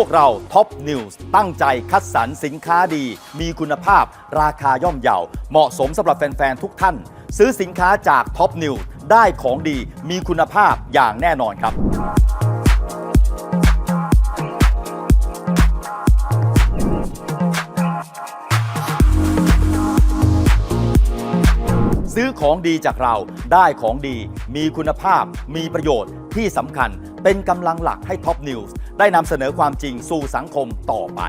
วกเราท็อปนิวส์ตั้งใจคัดสรรสินค้าดี มีคุณภาพ ราคาย่อมเยาเหมาะสมสำหรับแฟน ๆ ทุกท่าน ซื้อสินค้าจากท็อปนิวส์ได้ของดีมีคุณภาพอย่างแน่นอนครับ ซื้อของดีจากเราได้ของดี มีคุณภาพ มีประโยชน์ที่สำคัญเป็นกำลังหลักให้ท็อปนิวส์ ได้นำเสนอความจริงสู่สังคมต่อไป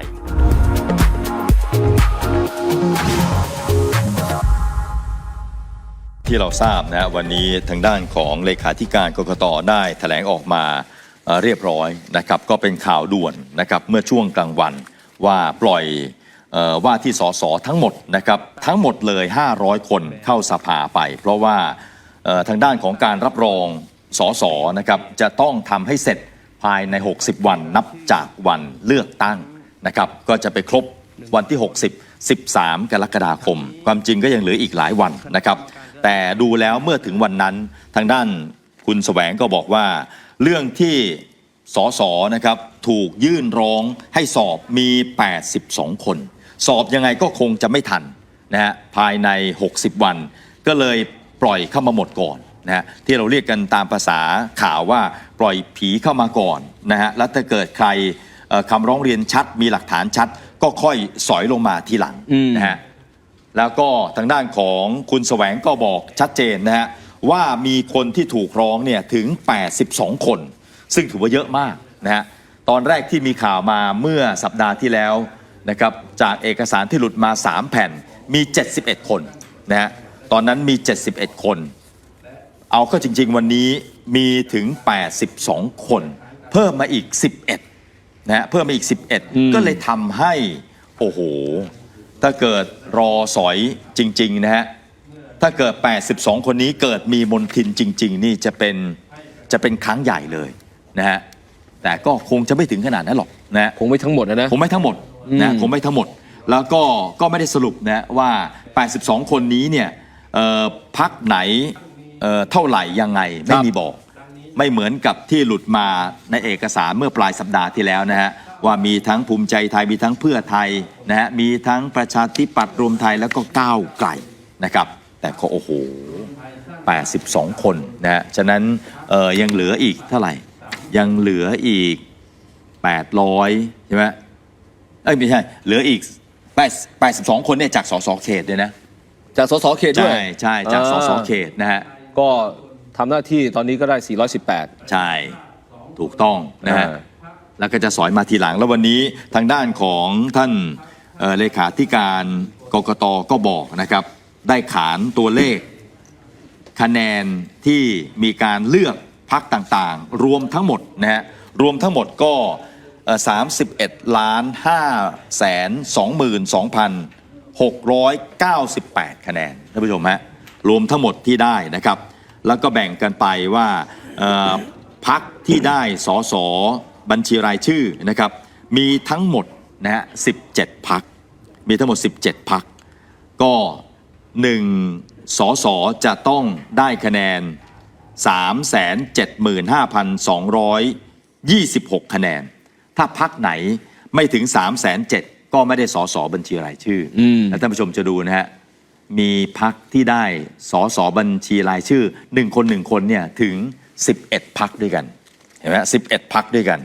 ที่เราทราบนะวันนี้ทางด้านของเลขาธิการกรกตได้แถลงออกมาเรียบร้อยนะครับก็เป็นข่าวด่วนนะครับเมื่อช่วงกลางวันว่าปล่อยว่าที่สสทั้งหมดนะครับทั้งหมดเลย 500 คนเข้าสภาไป เพราะว่าทางด้านของการรับรองสสนะครับจะต้องทำให้เสร็จ ภายใน 60 วันนับจากวันเลือกตั้งนะครับก็จะไปครบวันที่ 60 13 กรกฎาคม ความจริงก็ยังเหลืออีกหลายวันนะครับ แต่ดูแล้วเมื่อถึงวันนั้นทางด้านคุณแสวงก็บอกว่า เรื่องที่สสนะครับถูกยื่นร้องให้สอบมี 82 คน สอบยังไงก็คงจะไม่ทันนะฮะภายใน 60 วัน ก็เลยปล่อยเข้ามาหมดก่อน นะฮะที่เราเรียกกันตามภาษาข่าวว่าปล่อยผีเข้ามาก่อนนะฮะแล้วถ้าเกิดใครเอ่อคำร้องเรียนชัดมีหลักฐานชัด ก็ค่อยสอยลงมาทีหลังนะฮะ แล้วก็ทางด้านของคุณแสวงก็บอกชัดเจนนะฮะว่ามีคนที่ถูกร้องเนี่ยถึง 82 คน ซึ่งถือว่าเยอะมากนะฮะตอนแรกที่มีข่าวมาเมื่อสัปดาห์ที่แล้วนะครับจากเอกสารที่หลุดมา 3 แผ่นมี 71 คนนะฮะตอนนั้นมี 71 คน เอาก็จริง ๆ วันนี้มีถึง 82 คน เพิ่มมาอีก 11นะฮะเพิ่มมาอีก 11 ก็เลยทำให้ โอ้โห ถ้าเกิดรอสอยจริง ๆ นะฮะ ถ้าเกิด 82 คนนี้เกิดมีมนทินจริง ๆ นี่จะเป็นจะเป็นครั้งใหญ่เลยนะฮะ แต่ก็คงจะไม่ถึงขนาดนั้นหรอกนะฮะ คงไม่ทั้งหมดนะนะคงไม่ทั้งหมดนะอืมคงไม่ทั้งหมด แล้วก็ก็ไม่ได้สรุปนะว่า 82 คนนี้เนี่ยเอ่อพักไหน เอ่อเท่าไหร่ยังไงไม่มีบอก ไม่เหมือนกับที่หลุดมาในเอกสารเมื่อปลายสัปดาห์ที่แล้วนะฮะว่ามีทั้งภูมิใจไทยมีทั้งเพื่อไทยนะฮะมีทั้งประชาธิปัตย์รวมไทยแล้วก็ก้าวไกลนะครับ แต่ก็โอ้โห 82 คนนะฮะฉะนั้นเอ่อยังเหลืออีกเท่าไหร่ ยังเหลืออีก 800 ใช่ไหมเอ้ยไม่ใช่ เหลืออีก8 82คนเนี่ยจากสสเขตเลยนะ จากสสเขตด้วย ใช่ใช่จากสสอ่าเขตนะฮะ ก็ทำหน้าที่ตอนนี้ก็ได้ 418 ใช่ ถูกต้องนะฮะ อ่า แล้วก็จะสอยมาทีหลัง แล้ววันนี้ทางด้านของท่านเอ่อเลขาธิการกกตก็บอกนะครับ ได้ขานตัวเลข คะแนนที่มีการเลือกพักต่างๆ รวมทั้งหมดนะฮะรวมทั้งหมดก็เอ่อ31ล้าน5แสน22,698 คะแนนท่านผู้ชมฮะ รวมทั้งหมดที่ได้นะครับ แล้วก็แบ่งกันไปว่าเอ่อพักที่ได้สอสอบัญชีรายชื่อนะครับ มีทั้งหมดนะฮะ17พัก มีทั้งหมด 17 พัก ก็1สสจะต้องได้คะแนน 375,226 คะแนน ถ้าพักไหนไม่ถึง307ก็ไม่ได้สสบัญชีรายชื่ออมแล้วท่านผู้ชมจะดูนะฮะ มีพักที่ได้สอสอบัญชีรายชื่อ1คน1คนเนี่ยถึง 11 พักด้วยกันเห็นไหม11พักด้วยกัน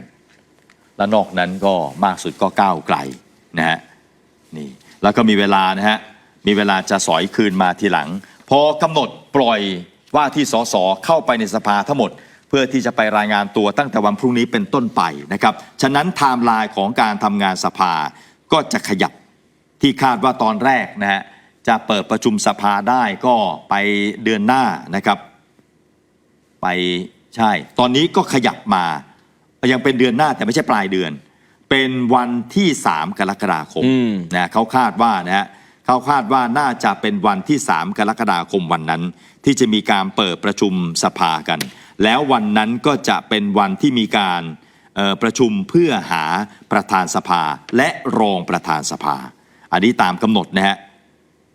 แล้วนอกนั้นก็มากสุดก็ก้าวไกลนะฮะนี่แล้วก็มีเวลานะฮะมีเวลาจะสอยคืนมาทีหลัง พอกำหนดปล่อยว่าที่สสเข้าไปในสภาทั้งหมด เพื่อที่จะไปรายงานตัวตั้งแต่วันพรุ่งนี้เป็นต้นไปนะครับ ฉะนั้นไทม์ไลน์ของการทำงานสภาก็จะขยับที่คาดว่าตอนแรกนะฮะ จะเปิดประชุมสภาได้ก็ไปเดือนหน้านะครับ ไปใช่ ตอนนี้ก็ขยับมายังเป็นเดือนหน้าแต่ไม่ใช่ปลายเดือน เป็นวันที่ 3 กรกฎาคมอืมนะเขาคาดว่านะฮะเขาคาดว่าน่าจะเป็นวันที่ 3 กรกฎาคมวันนั้น ที่จะมีการเปิดประชุมสภากัน แล้ววันนั้นก็จะเป็นวันที่มีการเอ่อประชุมเพื่อหาประธานสภาและรองประธานสภา อันนี้ตามกำหนดนะฮะ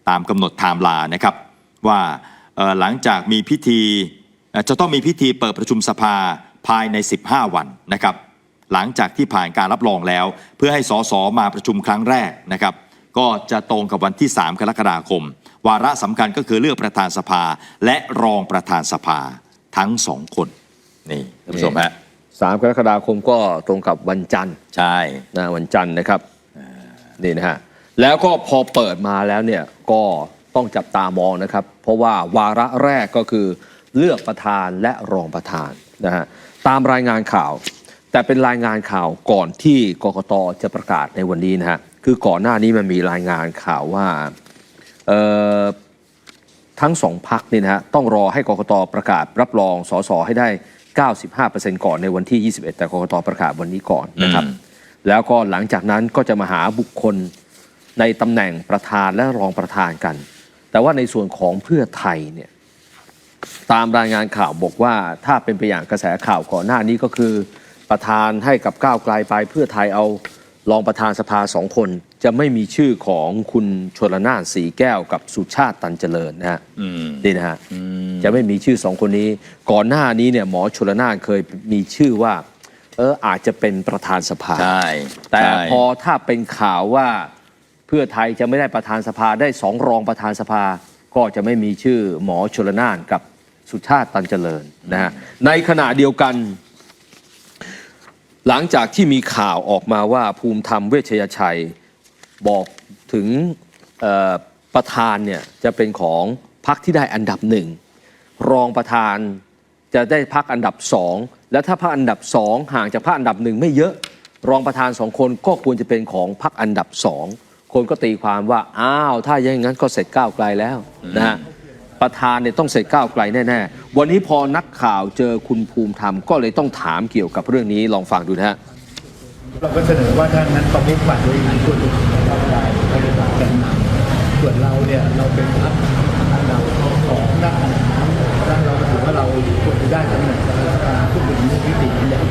ตามกำหนดไทม์ไลน์นะครับ ว่าเอ่อหลังจากมีพิธีเอ่อจะต้องมีพิธีเปิดประชุมสภาภายใน 15 วันนะครับ หลังจากที่ผ่านการรับรองแล้ว เพื่อให้สสมาประชุมครั้งแรกนะครับ ก็จะตรงกับวันที่ 3 กรกฎาคม วาระสำคัญก็คือเลือกประธานสภาและรองประธานสภาทั้งสองคนนี่ท่านผู้ชมฮะ3กรกฎาคมก็ตรงกับวันจันทร์ใช่นะวันจันทร์นะครับนี่นะฮะ แล้วก็พอเปิดมาแล้วเนี่ยก็ต้องจับตามองนะครับ เพราะว่าวาระแรกก็คือเลือกประธานและรองประธานนะฮะตามรายงานข่าว แต่เป็นรายงานข่าวก่อนที่กกตจะประกาศในวันนี้นะฮะคือก่อนหน้านี้มันมีรายงานข่าวว่าเอ่อทั้งสองพักนี่นะฮะต้องรอให้กกตประกาศรับรองสสให้ได้ 95%ก่อนในวันที่ 21 แต่กกตประกาศวันนี้ก่อนนะครับอืมแล้วก็หลังจากนั้นก็จะมาหาบุคคล ในตำแหน่งประธานและรองประธานกัน แต่ว่าในส่วนของเพื่อไทยเนี่ยตามรายงานข่าวบอกว่าถ้าเป็นไปอย่างกระแสข่าวก่อนหน้านี้ก็คือ ประธานให้กับก้าวไกลไป เพื่อไทยเอารองประธานสภาสองคน จะไม่มีชื่อของคุณชลนานสีแก้วกับสุชาติตันเจริญนะฮะอืมนี่นะฮะอืมจะไม่มีชื่อสองคนนี้ ก่อนหน้านี้เนี่ยหมอชลนานเคยมีชื่อว่า เอออาจจะเป็นประธานสภาใช่แต่ใช่พอถ้าเป็นข่าวว่า เพื่อไทยจะไม่ได้ประธานสภาได้สองรองประธานสภา ก็จะไม่มีชื่อหมอชลนานกับสุชาติตันเจริญนะฮะในขณะเดียวกัน หลังจากที่มีข่าวออกมาว่าภูมิธรรมเวชยชัยบอกถึงประธานเนี่ยจะเป็นของพรรคที่ได้อันดับหนึ่งรองประธานจะได้พักอันดับสองและถ้าพักอันดับสองห่างจากพักอันดับหนึ่งไม่เยอะ รองประธานสองคนก็ควรจะเป็นของพักอันดับสอง คนก็ตีความว่าอ้าวถ้าอย่างนั้นก็เสร็จก้าวไกลแล้วนะฮะประธานเนี่ยต้องเสร็จก้าวไกลแน่ๆวันนี้พอนักข่าวเจอคุณภูมิธรรมก็เลยต้องถามเกี่ยวกับเรื่องนี้ลองฟังดูนะฮะเราก็เสนอว่าถ้างั้นประมุขฝ่ายบริหารควรจะเป็นก้าวไกลก็จะเป็นแกนนำส่วนเราเนี่ยเราเป็นพรรคอันดับสองด้านด้านเราถือว่าเราควรจะได้ตำแหน่งประธานสภาซึ่งเป็นมิติใหญ่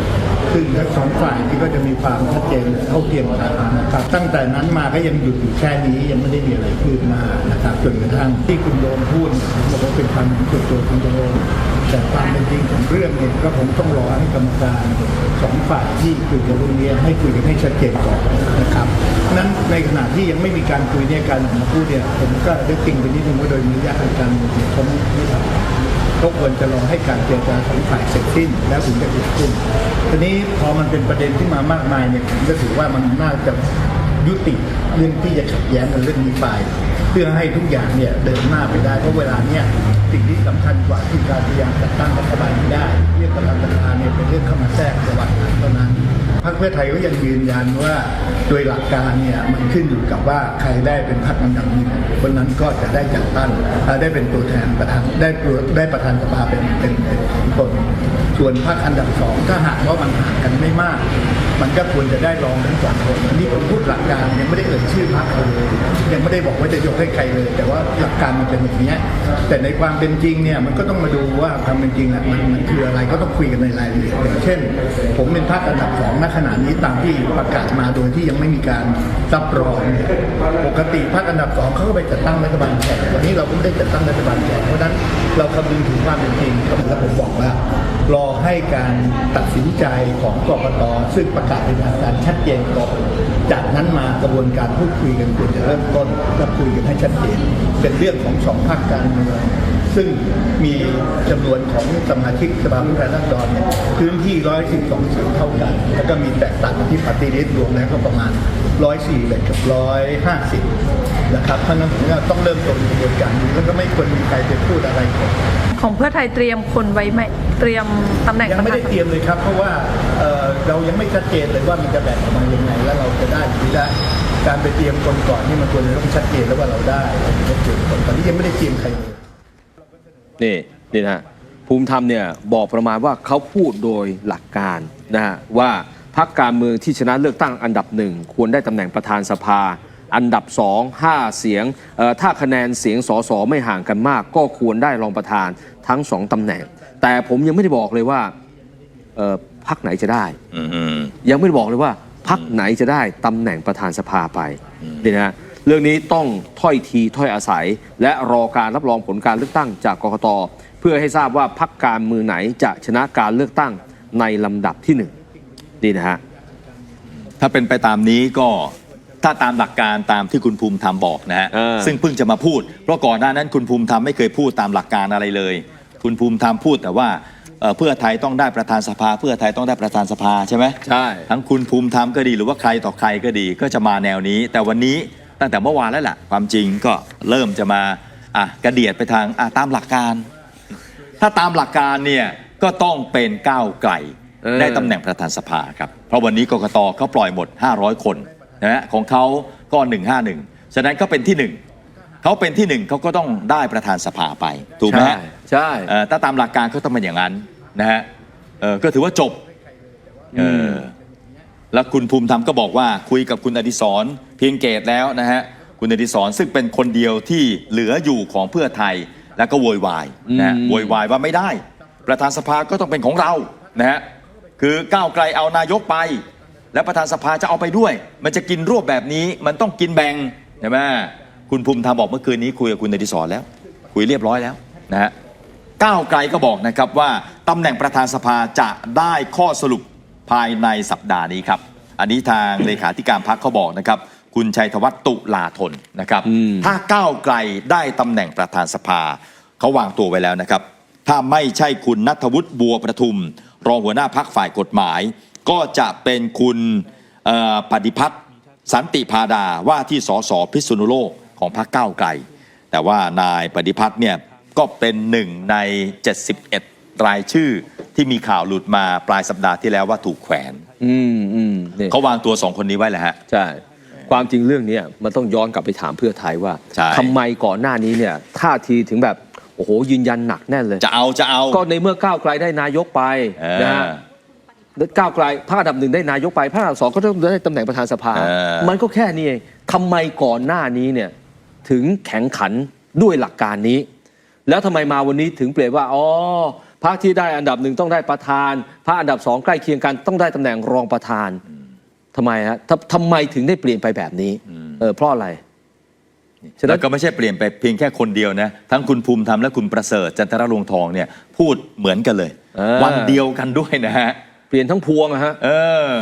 ซึ่งทั้งสองฝ่ายนี่ก็จะมีความชัดเจนเท่าเทียมกันนะครับตั้งแต่นั้นมาก็ยังหยุดอยู่แค่นี้ยังไม่ได้มีอะไรคืบหน้านะครับจนกระทั่งที่คุณโดมพูดผมบอกว่าเป็นความเห็นส่วนตัวคุณโดมแต่ความเป็นจริงของเรื่องเนี่ยก็ผมต้องรอให้กรรมการสองฝ่ายที่คุยกันเรื่องนี้ให้คุยกันให้ชัดเจนก่อนนะครับนั้นในขณะที่ยังไม่มีการคุยเนี่ยการออกมาพูดเนี่ยผมก็ได้ติงไปนิดนึงว่าโดยมีญาติการเมืองเนี่ยเขาไม่ทำ ก็ควรจะลองให้การเจรจาสองฝ่ายเสร็จสิ้น แล้วถึงจะเกิดขึ้นทีนี้พอมันเป็นประเด็นที่มามากมายเนี่ยผมก็ถือว่ามันน่าจะยุติเรื่องที่จะขัดแย้งกันเรื่องนี้ไป เพื่อให้ทุกอย่างเนี่ยเดินหน้าไปได้เพราะเวลาเนี่ย สิ่งที่สำคัญกว่าที่การพยายามจัดตั้งรัฐบาลไม่ได้เรื่องประธานประธานเนี่ยเป็นเรื่องเข้ามาแทรกระหว่างนั้นเท่านั้นพรรคเพื่อไทยก็ยังยืนยันว่าโดยหลักการเนี่ยมันขึ้นอยู่กับว่าใครได้เป็นพรรคอันดับหนึ่งคนนั้นก็จะได้จัดตั้งได้เป็นตัวแทนประธานได้ตัวได้ประธานสภาเป็นเป็นเป็นคนส่วนพรรคอันดับสองถ้าหากว่ามันห่างกันไม่มาก มันก็ควรจะได้รองทั้งสองคนนนี้ผมพูดหลักการยังไม่ได้เอ่ยชื่อพรรคเขาเลยยังไม่ได้บอกว่าจะยกให้ใครเลย แต่ว่าหลักการมันเป็นอย่างนี้แต่ในความเป็นจริงเนี่ยมันก็ต้องมาดูว่าความเป็นจริงอะมันมันคืออะไรก็ต้องคุยกันในรายละเอียดอย่างเช่น ผมเป็นพรรคอันดับสองณขณะนี้ตามที่ประกาศมาโดยที่ยังไม่มีการรับรองปกติพรรคอันดับสองเขาก็ไปจัดตั้งรัฐบาลแข่งวันนี้เราก็ไม่ได้จัดตั้งรัฐบาลแข่งเพราะฉะนั้นเราคำนึงถึงความเป็นจริงแล้วผมบอกว่า รอให้การตัดสินใจของกรกตซึ่งประกาศเป็นทางการชัดเจนก่อนจากนั้นมากระบวนการพูดคุยกันควรจะเริ่มต้นและคุยกันให้ชัดเจน เป็นเรื่องของสองภาคการเมือง ซึ่งมีจำนวนของสมาชิกสภาผู้แทนราษฎรเนี่ยพื้นที่ 112เสียงเท่ากัน แล้วก็มีแตกต่างกันที่ปฏิริษีรวมแล้วก็ประมาณ 104เลยกับ150 นะครับเพราะฉะนั้นผมว่าต้องเริ่มต้นกระบวนการนี้แล้วก็ไม่ควรมีใครไปพูดอะไรก่อนของเพื่อไทยเตรียมคนไว้ไหมเตรียมตำแหน่งยังประไม่ธานได้เตรียมเลยครับ เพราะว่าเอ่อเรายังไม่ชัดเจนเลยว่ามันจะแบ่งออกมายังไงแล้วเราจะได้หรือไม่ได้การไปเตรียมคนก่อนนี่มันควรจะต้องชัดเจนแล้วว่าเราได้เราถึงจะเตรียมคนตอนนี้ยังไม่ได้เตรียมใครเลย นี่นี่นะฮะภูมิธรรมเนี่ยบอกประมาณว่าเขาพูดโดยหลักการนะฮะว่าพรรคการเมืองที่ชนะเลือกตั้งอันดับหนึ่งควรได้ตำแหน่งประธานสภา อันดับสองห้าเสียงเอ่อถ้าคะแนนเสียงสสไม่ห่างกันมาก ก็ควรได้รองประธานทั้งสองตำแหน่ง แต่ผมยังไม่ได้บอกเลยว่าเอ่อพรรคไหนจะได้อืมอืมยังไม่ได้บอกเลยว่าพักไหนจะได้ตำแหน่งประธานสภาไปนี่นะฮะ เรื่องนี้ต้องถ้อยทีถ้อยอาศัย และรอการรับรองผลการเลือกตั้งจากกกต เพื่อให้ทราบว่าพักการเมืองไหนจะชนะการเลือกตั้งในลำดับที่หนึ่งนี่นะฮะถ้าเป็นไปตามนี้ก็ถ้าตามหลักการตามที่คุณภูมิธรรมบอกนะฮะเออซึ่งเพิ่งจะมาพูด เพราะก่อนหน้านั้นคุณภูมิธรรมไม่เคยพูดตามหลักการอะไรเลย คุณภูมิธรรมพูดแต่ว่าเอ่อเพื่อไทยต้องได้ประธานสภา เพื่อไทยต้องได้ประธานสภาใช่ไหมใช่ทั้งคุณภูมิธรรมก็ดีหรือว่าใครต่อใครก็ดีก็จะมาแนวนี้ แต่วันนี้ ตั้งแต่เมื่อวานแล้วล่ะความจริงก็เริ่มจะมาอะกระเดียดไปทางอะตามหลักการ ถ้าตามหลักการเนี่ยก็ต้องเป็นก้าวไกลเออ ได้ตำแหน่งประธานสภาครับเพราะวันนี้กกตเขาปล่อยหมด 500 คนนะฮะของเขาก็ 151 ฉะนั้นก็เป็นที่หนึ่งเขาเป็นที่หนึ่งเขาก็ต้องได้ประธานสภาไปถูกไหมใช่ฮะ ใช่ เอ่อถ้าตามหลักการก็ต้องเป็นอย่างนั้นนะฮะเอ่อก็ถือว่าจบเออแล้วคุณภูมิธรรมก็บอกว่าคุยกับคุณอดิศร เพียงเกตแล้วนะฮะคุณอดิศรซึ่งเป็นคนเดียวที่เหลืออยู่ของเพื่อไทยแล้วก็โวยวายนะฮะอืมโวยวายว่าไม่ได้ ประธานสภาก็ต้องเป็นของเรานะฮะคือก้าวไกลเอานายกไป แล้วประธานสภาจะเอาไปด้วย มันจะกินรวบแบบนี้มันต้องกินแบ่งใช่ไหมคุณภูมิธรรมบอกเมื่อคืนนี้คุยกับคุณอดิศรแล้ว คุยเรียบร้อยแล้วนะฮะก้าวไกลก็บอกนะครับว่าตำแหน่งประธานสภาจะได้ข้อสรุปภายในสัปดาห์นี้ครับ อันนี้ทางเลขาธิการพักเขาบอกนะครับ คุณชัยธวัฒน์ตุลาธนนะครับอืมถ้าก้าวไกลได้ตำแหน่งประธานสภาเขาวางตัวไว้แล้วนะครับ ถ้าไม่ใช่คุณนัทวุฒิบัวประทุม รองหัวหน้าพักฝ่ายกฎหมาย ก็จะเป็นคุณเอ่อปฏิพัฒน์สันติพาดาว่าที่สสพิษณุโลกของพรรคก้าวไกล แต่ว่านายปฏิพัฒน์เนี่ยก็เป็นหนึ่งใน 71 รายชื่อที่มีข่าวหลุดมาปลายสัปดาห์ที่แล้วว่าถูกแขวน อืมอืมเนี่ยเขาวางตัวสองคนนี้ไว้แหละฮะ ใช่ ความจริงเรื่องเนี้ยมันต้องย้อนกลับไปถามเพื่อไทยว่าใช่ทำไมก่อนหน้านี้เนี่ยท่าทีถึงแบบโอ้โหยืนยันหนักแน่นเลย จะเอาจะเอาก็ในเมื่อก้าวไกลได้นายกไปเออนะฮะแล้วก้าวไกลภาคอันดับหนึ่งได้นายกไปภาคอันดับสองก็ต้องได้ตำแหน่งประธานสภาเออมันก็แค่นี้เองทำไมก่อนหน้านี้เนี่ยถึงแข็งขันด้วยหลักการนี้ แล้วทำไมมาวันนี้ถึงเปลี่ยนว่าอ๋อพรรคที่ได้อันดับหนึ่งต้องได้ประธานพรรคอันดับสองใกล้เคียงกันต้องได้ตำแหน่งรองประธาน ทำไมฮะทำทำไมถึงได้เปลี่ยนไปแบบนี้เออเพราะอะไรฉะนั้แล้นวก็ไม่ใช่เปลี่ยนไปเพียงแค่คนเดียวนะ ทั้งคุณภูมิธรรมและคุณประเสริฐจันทรลวงทองเนี่ยพูดเหมือนกันเลย เออ วันเดียวกันด้วยนะฮะ เปลี่ยนทั้งพวงอะฮะ เออ